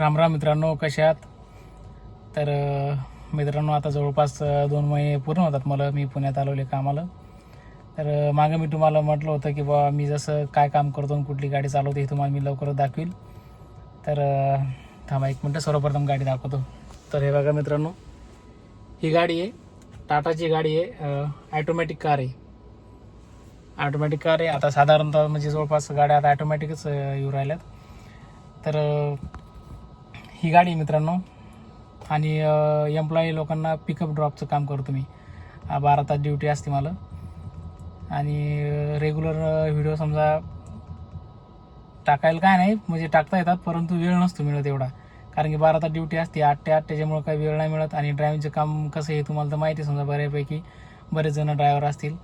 रामराम मित्रांनो कशा आहात? तर मित्रांनो आता जवळपास दोन महिने पूर्ण होतात मला मी पुण्यात आलोले कामाला. तर मागं मी तुम्हाला म्हटलं होतं की बा मी जसं काय काम करतो आणि कुठली गाडी चालवते हे तुम्हाला मी लवकरच दाखवील. तर थांबा एक मिनटं सर्वप्रथम गाडी दाखवतो. तर हे बघा मित्रांनो ही गाडी आहे टाटाची गाडी आहे ॲटोमॅटिक कार आहे. ऑटोमॅटिक कार आहे आता साधारणतः म्हणजे जवळपास गाड्या आता ॲटोमॅटिकच येऊ राहिल्यात. तर ही गाडी आहे मित्रांनो. आणि एम्प्लॉई लोकांना पिकअप ड्रॉपचं काम करतो मी बारा तास ड्युटी असते मला. आणि रेग्युलर व्हिडिओ समजा टाकायला काय नाही म्हणजे टाकता येतात परंतु वेळ नसतो मिळत एवढा. कारण की बारा तास ड्युटी असते आठ ते आठ त्याच्यामुळे काही वेळ नाही मिळत. आणि ड्रायव्हिंगचं काम कसं आहे तुम्हाला तर माहिती आहे समजा बऱ्यापैकी. बरेच जण ड्रायव्हर असतील.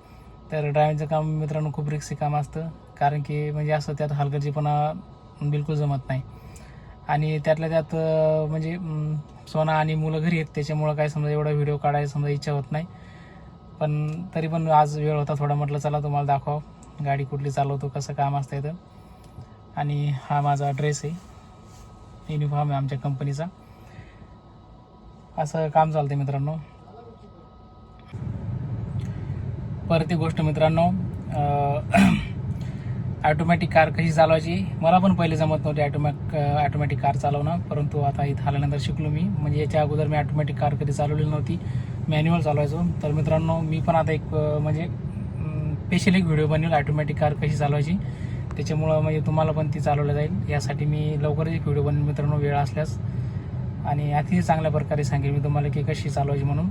तर ड्रायव्हिंगचं काम मित्रांनो खूप रिक्सी काम असतं. कारण की म्हणजे असं त्यात हलगर्जीपणा बिलकुल जमत नाही. आणि त्यातल्या त्यात म्हणजे सोना आणि मुलं घरी आहेत त्याच्यामुळं काय समजा एवढा व्हिडिओ काढायला समजा इच्छा होत नाही. पण तरी पण आज वेळ होता थोडा म्हटलं चला तुम्हाला दाखवा गाडी कुठली चालवतो कसं काम असतं इथं आणि हा माझा ड्रेस आहे. युनिफॉर्म आहे आमच्या कंपनीचा असं काम चालतं मित्रांनो. परत एक गोष्ट मित्रांनो ॲटोमॅटिक कार कशी चालवायची? मला पण पहिले जमत नव्हती ॲटोमॅक ॲटोमॅटिक कार चालवणं. परंतु आता इथं आल्यानंतर शिकलो मी. म्हणजे याच्या अगोदर मी ॲटोमॅटिक कार कधी चालवलेली नव्हती. मॅन्युअल चालवायचो. तर मित्रांनो मी पण आता एक म्हणजे स्पेशल एक व्हिडिओ बनवेल. ॲटोमॅटिक कार कशी चालवायची. त्याच्यामुळं म्हणजे तुम्हाला पण ती चालवली जाईल. यासाठी मी लवकरच एक व्हिडिओ बनवेल मित्रांनो वेळ असल्यास. आणि अतिशय चांगल्या प्रकारे सांगेल मी तुम्हाला की कशी चालवायची म्हणून.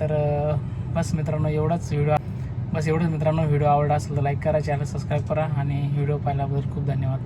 तर बस मित्रांनो एवढाच व्हिडिओ बस एवढंच मित्रांनो. व्हिडिओ आवडला असेल तर लाईक करा चॅनल सबस्क्राईब करा आणि व्हिडिओ पाहिल्याबद्दल खूप धन्यवाद.